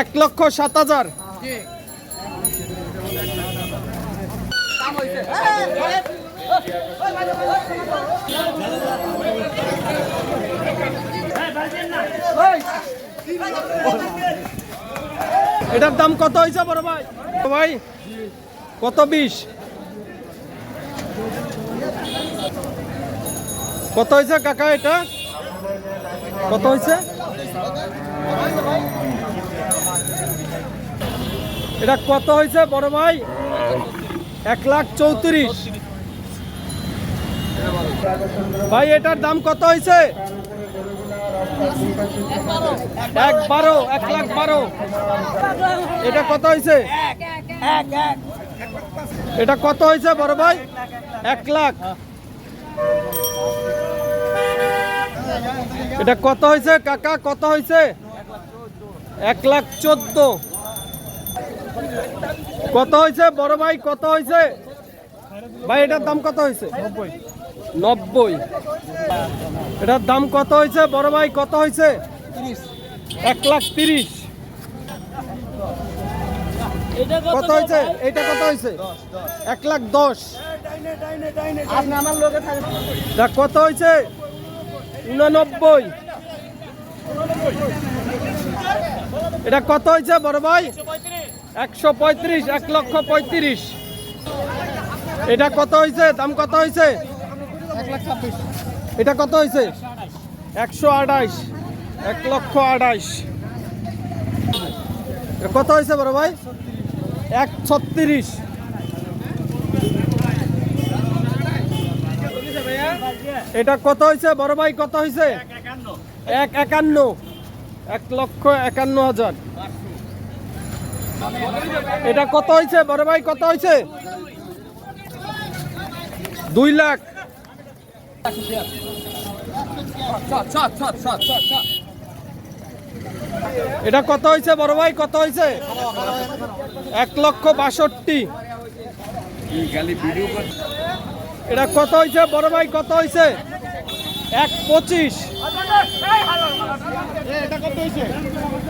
এক লক্ষ সাত হাজার। এটার দাম কত হয়েছে বড় ভাই? ভাই, কত বিশ? কত হয়েছে কাকা এটা? কত হয়েছে? এটা কত হয়েছে বড় ভাই? এক লাখ চৌত্রিশ। ভাই এটার দাম কত হয়েছে? এক বারো এক লাখ বারো। এটা কত হয়েছে? এটা কত হয়েছে বড় ভাই? এক লাখ। এটা কত হয়েছে কাকা? কত হয়েছে? এক লাখ চোদ্দ। কত হয়েছে বড় ভাই? কত হয়েছে? ভাই এটার দাম কত হয়েছে? নব্বই। এটার দাম কত হয়েছে বড় ভাই? কত হয়েছে? এক লাখ তিরিশ। কত হয়েছে? এটা কত হয়েছে? এক লাখ দশ। কত হয়েছে? উননব্বই। এটা কত হয়েছে, বড় ভাই? একশো পঁয়ত্রিশ, এক লক্ষ পঁয়ত্রিশ। এটা কত হয়েছে? দাম কত হয়েছে? এটা কত হয়েছে? একশো আঠাইশ এক লক্ষ আঠাইশ কত হয়েছে, বড় ভাই? এক ছত্রিশ। এটা কত হয়েছে বড় ভাই, কত হয়েছে এক একান্ন। এক লক্ষ একান্ন হাজার। এটা কত হয়েছে বড় ভাই, কত হয়েছে দুই লাখ। এটা কত হয়েছে বড় ভাই, কত হয়েছে এক লক্ষ বাষট্টি। এটা কত হয়েছে বড় ভাই, কত হয়েছে এক পঁচিশ।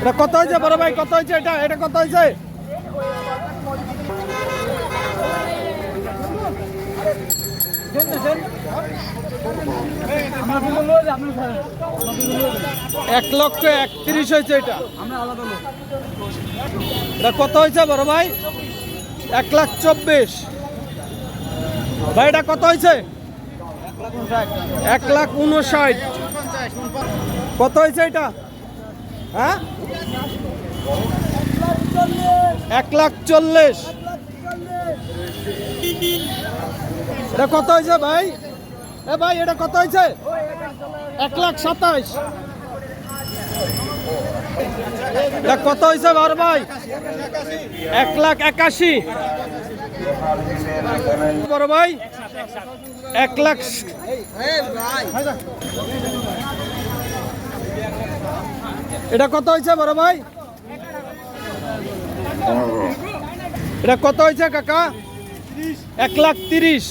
এটা কত হয়েছে বড় ভাই, কত হয়েছে এটা? এটা কত হয়েছে এক লক্ষ একত্রিশ হয়েছে এটা। এটা কত হয়েছে বড় ভাই? এক লাখ চব্বিশ। ভাই, এটা কত হয়েছে এক লাখ উনষাট। কত হয়েছে এটা? হ্যাঁ? এক লাখ চল্লিশ। এটা কত হয়েছে ভাই? এ ভাই, এটা কত হয়েছে এক লাখ সাতাইশ। এটা কত হয়েছে বার ভাই? এক লাখ একাশি। বড় ভাই, এক লাখ এটা কত হয়েছে বড় ভাই? এটা কত হয়েছে কাকা? এক লাখ তিরিশ।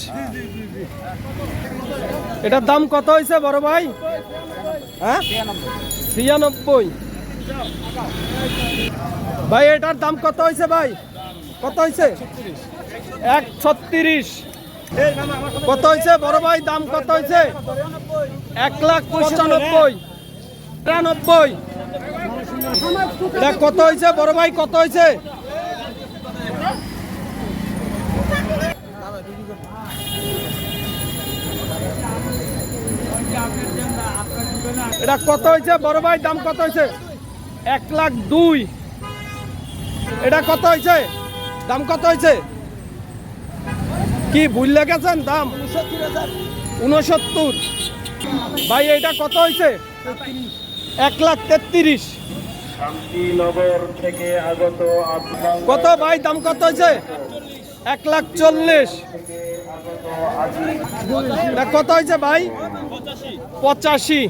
এটার দাম কত হয়েছে বড় ভাই? হ্যাঁ? ছিয়ানব্বই। ভাই, এটার দাম কত হয়েছে ভাই? কত হয়েছে এক ছত্রিশ। কত হয়েছে বড় ভাই দাম কত হয়েছে এক লাখ পঁচানব্বই। তিরানব্বই। কত হয়েছে বড় ভাই কত হয়েছে এটা কত হয়েছে বড় ভাই দাম কত হয়েছে এক লাখ দুই। এটা কত হয়েছে দাম কত হয়েছে? কি ভুললে গেছেন দাম? উনসত্তর। ভাই এটা কত হয়েছে? এক লাখ তেত্রিশ। শান্তিনগর থেকে আগত কত ভাই দাম কত হয়েছে? এক লাখ চল্লিশ। কত হয়েছে ভাই? পঁচাশি।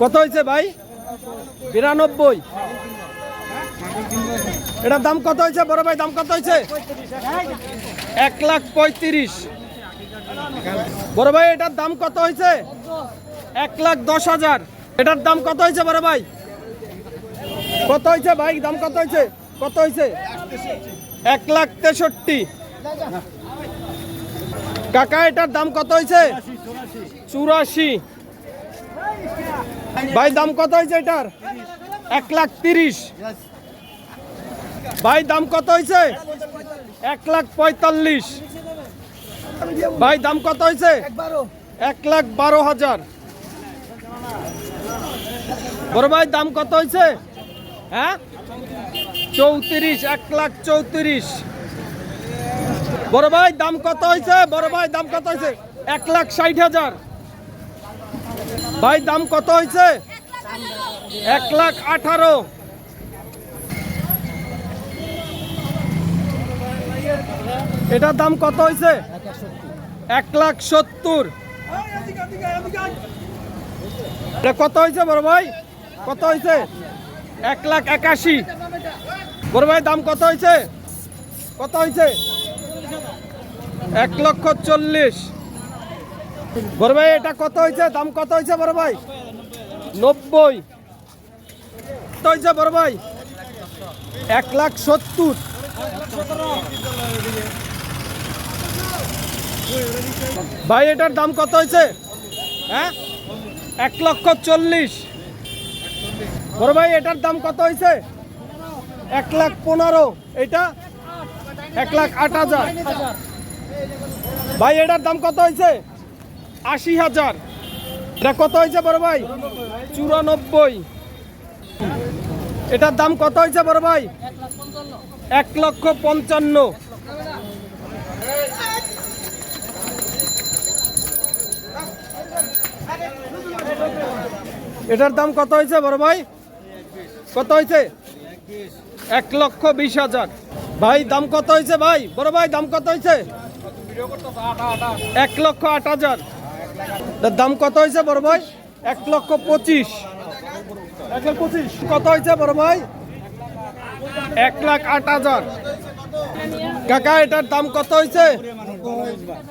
কত হয়েছে ভাই? বিরানব্বই। এটার দাম কত হয়েছে? বড় ভাই, দাম কত হয়েছে? এক লাখ পঁয়ত্রিশ। বড় ভাই, এটার দাম কত হয়েছে? এক লাখ দশ হাজার। এটার দাম কত হয়েছে, বড় ভাই? কত হয়েছে ভাই? দাম কত হয়েছে? কত হয়েছে? এক লাখ তেষট্টি। কাকা, এটার দাম কত হয়েছে? চুরাশি। ভাই, দাম কত হয়েছে এটার? এক লাখ তিরিশ। ভাই, দাম কত হয়েছে এক লাখ পঁয়তাল্লিশ। ভাই, দাম কত হয়েছে এক লাখ বারো হাজার। বড় ভাই, দাম কত হয়েছে হ্যাঁ? চৌত্রিশ, এক লাখ চৌত্রিশ। বড় ভাই, দাম কত হয়েছে বড় ভাই, দাম কত হয়েছে এক লাখ ষাট হাজার। ভাই, দাম কত হয়েছে এক লাখ আঠারো। এটার দাম কত হয়েছে এক লাখ সত্তর। কত হয়েছে বড় ভাই? কত হয়েছে এক লাখ একাশি। বড় ভাই, দাম কত হয়েছে কত হয়েছে এক লক্ষ চল্লিশ। বড় ভাই, এটা কত হয়েছে দাম কত হয়েছে বড় ভাই? নব্বই। কত হয়েছে বড় ভাই? এক লাখ সত্তর। ভাই, এটার দাম কত হয়েছে? হ্যাঁ? এক লক্ষ চল্লিশ। বড় ভাই, এটার দাম কত হয়েছে? এক লাখ পনেরো। এটা? এক লাখ আট হাজার। ভাই, এটার দাম কত হয়েছে? আশি হাজার। এটা কত হয়েছে বড় ভাই? চুরানব্বই। এটার দাম কত হয়েছে বড় ভাই? এক লক্ষ পঞ্চান্ন। এটার দাম কত হয়েছে বড় ভাই? কত হয়েছে? এক লক্ষ বিশ হাজার। ভাই, দাম কত হয়েছে ভাই? বড় ভাই, দাম কত হয়েছে? এক লক্ষ আট হাজার। দাম কত হয়েছে বড় ভাই? এক লক্ষ পঁচিশ। কত হয়েছে বড় ভাই? এক লাখ আট হাজার। কাকা এটার দাম কত হয়েছে?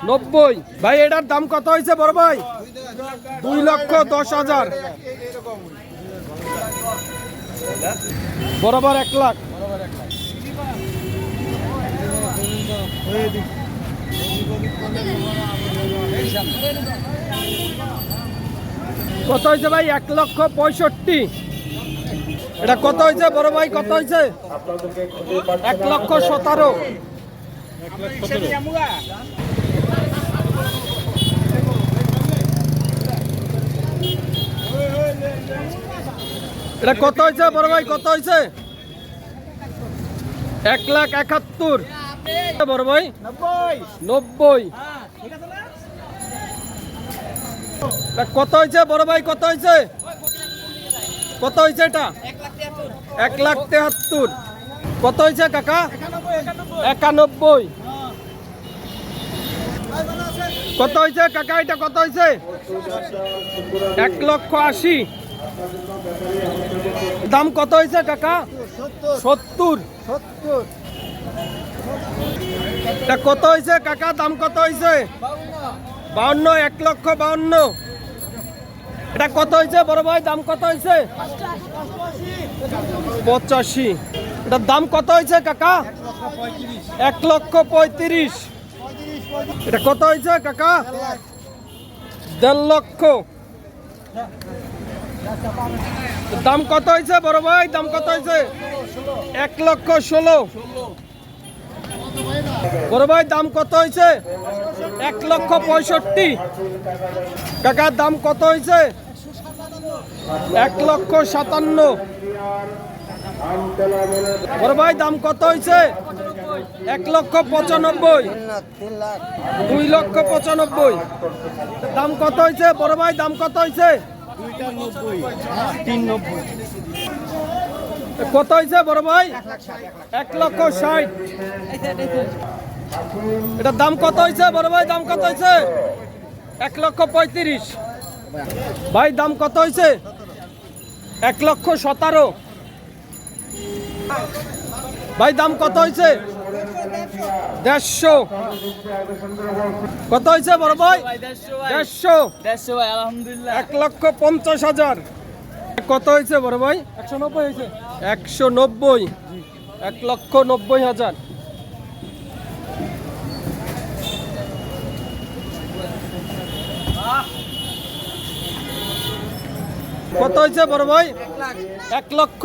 নব্বই। ভাই এটার দাম কত হয়েছে বড় ভাই? দুই লক্ষ দশ হাজার। বরাবর এক লাখ। কত হয়েছে ভাই? এক লক্ষ পঁয়ষট্টি। এটা কত হয়েছে? বড় ভাই, কত হয়েছে? এক লক্ষ সতেরো। এটা কত হয়েছে? বড় ভাই, কত হয়েছে? এক লাখ একাত্তর। বড় ভাই, নব্বই। এটা কত হয়েছে বড় ভাই, কত হয়েছে কত হয়েছে এটা? এক লাখ তেহাত্তর। কত হয়েছে কাকা? একানব্বই। কত হয়েছে কাকা, এটা কত হয়েছে এক লক্ষ আশি। দাম কত হয়েছে কাকা? সত্তর। কত হয়েছে কাকা? দাম কত হয়েছে বাউন্ন, এক লক্ষ বাউন্ন। এটা কত হয়েছে? বড় ভাই, দাম কত হয়েছে? পঁচাশি। এটার দাম কত হয়েছে, কাকা? এক লক্ষ পঁয়ত্রিশ। এটা কত হয়েছে, কাকা? দেড় লক্ষ। দাম কত হয়েছে, বড় ভাই? দাম কত হয়েছে? এক লক্ষ ষোলো। বড় ভাই, দাম কত হয়েছে? এক লক্ষ পঁয়ষট্টি। কাকার দাম কত হয়েছে? এক লক্ষ সাতান্ন। বড় ভাই, দাম কত হয়েছে এক লক্ষ পঁচানব্বই। দুই লক্ষ পঁচানব্বই। দাম কত হয়েছে বড় ভাই, দাম কত হয়েছে কত হয়েছে বড় ভাই? এক লক্ষ ষাট। এটার দাম কত হয়েছে বড় ভাই, দাম কত হয়েছে এক লক্ষ পঁয়ত্রিশ। ভাই, দাম কত হয়েছে এক লক্ষ সতেরো। ভাই, দাম কত হয়েছে দেড়শো। কত হয়েছে বড় ভাই? দেড়শো। দেড়শো ভাই আলহামদুলিল্লাহ এক লক্ষ পঞ্চাশ হাজার। কত হয়েছে বড় ভাই? একশো নব্বই হয়েছে একশো নব্বই। এক লক্ষ নব্বই হাজার। কত হয়েছে বড় ভাই? এক লক্ষ।